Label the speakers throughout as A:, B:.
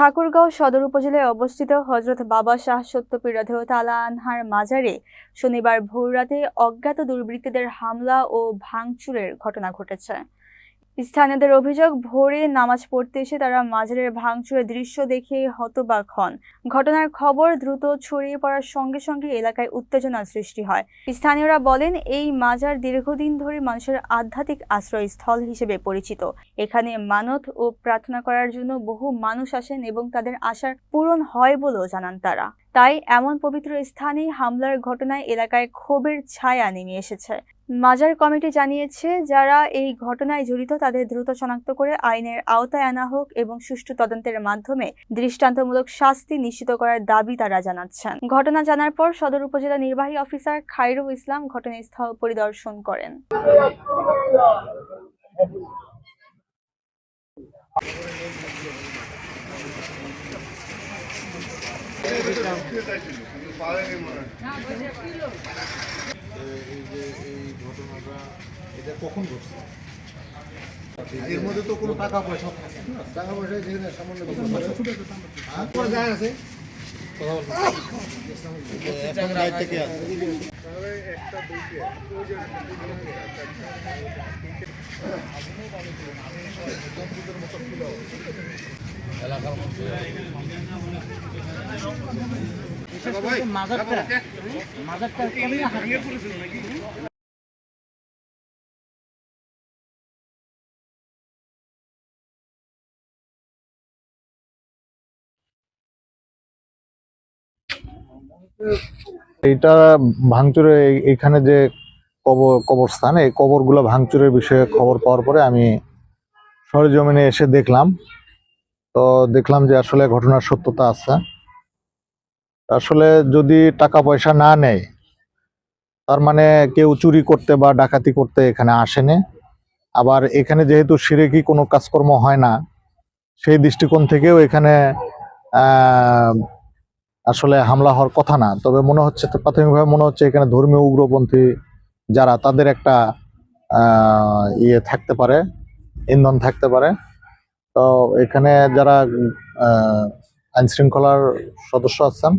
A: ঠাকুরগাঁও সদর উপজেলায় অবস্থিত হজরত বাবা শাহ সত্যপীর তালা আনহার মাজারে শনিবার ভোররাতে অজ্ঞাত দুর্বৃত্তদের হামলা ও ভাঙচুরের ঘটনা ঘটেছে। স্থানীয়দের অভিযোগ, ভোরে নামাজ পড়তে এসে তারা মাজারের ভাঙচুরের দৃশ্য দেখে হতবাক হন। ঘটনার খবর দ্রুত ছড়িয়ে পড়ার সঙ্গে সঙ্গে এলাকায় উত্তেজনা সৃষ্টি হয়। স্থানীয়রা বলেন, এই মাজার দীর্ঘদিন ধরে মানুষের আধ্যাত্মিক আশ্রয়স্থল হিসেবে পরিচিত। এখানে মানত ও প্রার্থনা করার জন্য বহু মানুষ আসেন এবং তাদের আশার পূরণ হয় বলেও জানান তারা। তাই এমন পবিত্র স্থানে হামলার ঘটনায় এলাকায় ক্ষোভের ছায়া নেমে এসেছে। মাজার কমিটি জানিয়েছে, যারা এই ঘটনায় জড়িত তাদের দ্রুত শনাক্ত করে আইনের আওতায় আনা হোক এবং সুষ্ঠু তদন্তের মাধ্যমে দৃষ্টান্তমূলক শাস্তি নিশ্চিত করার দাবি তারা জানাচ্ছেন। ঘটনা জানার পর সদর উপজেলা নির্বাহী অফিসার খায়রুল ইসলাম ঘটনাস্থল পরিদর্শন করেন।
B: এই যে এই ঘটনাটা এটা কখন ঘটছে
C: এর মধ্যে তো কোনো টাকা পয়সা টাকা পয়সা যেখানে সামান্য জায়গা আছে
B: এখন আছে
D: ভাঙচুরে এইখানে যে কবর কবরস্থান, এই কবরগুলো ভাঙচুরের বিষয়ে খবর পাওয়ার পরে আমি সরজমিনে এসে দেখলাম। তো দেখলাম যে আসলে ঘটনার সত্যতা আছে। আসলে যদি টাকা পয়সা না নেয়, তার মানে কেউ চুরি করতে বা ডাকাতি করতে এখানে আসেনি। আবার এখানে যেহেতু সিরেকি কোনো কাজকর্ম হয় না, সেই দৃষ্টিকোণ থেকেও এখানে আসলে হামলা হওয়ার কথা না। তবে মনে হচ্ছে, প্রাথমিকভাবে মনে হচ্ছে এখানে ধর্মীয় উগ্রপন্থী যারা, তাদের একটা ইয়ে থাকতে পারে, ইন্ধন থাকতে পারে। তো এখানে যারা আইন শৃঙ্খলার সদস্য আছেন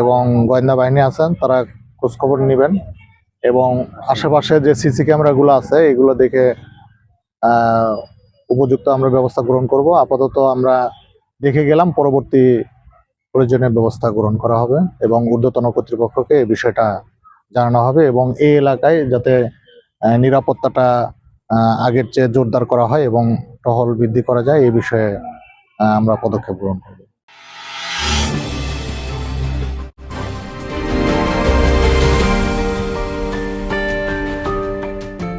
D: এবং গোয়েন্দা বাহিনী আছেন, তারা খোঁজখবর নেবেন এবং আশেপাশে যে সিসি ক্যামেরাগুলো আছে, এগুলো দেখে উপযুক্ত আমরা ব্যবস্থা গ্রহণ করব। আপাতত আমরা দেখে গেলাম, পরবর্তী প্রয়োজনীয় ব্যবস্থা গ্রহণ করা হবে এবং ঊর্ধ্বতন কর্তৃপক্ষকে এই বিষয়টা জানানো হবে এবং এই এলাকায় যাতে নিরাপত্তাটা আগের চেয়ে জোরদার করা হয় এবং টহল বৃদ্ধি করা যায় এ বিষয়ে আমরা পদক্ষেপ গ্রহণ করব।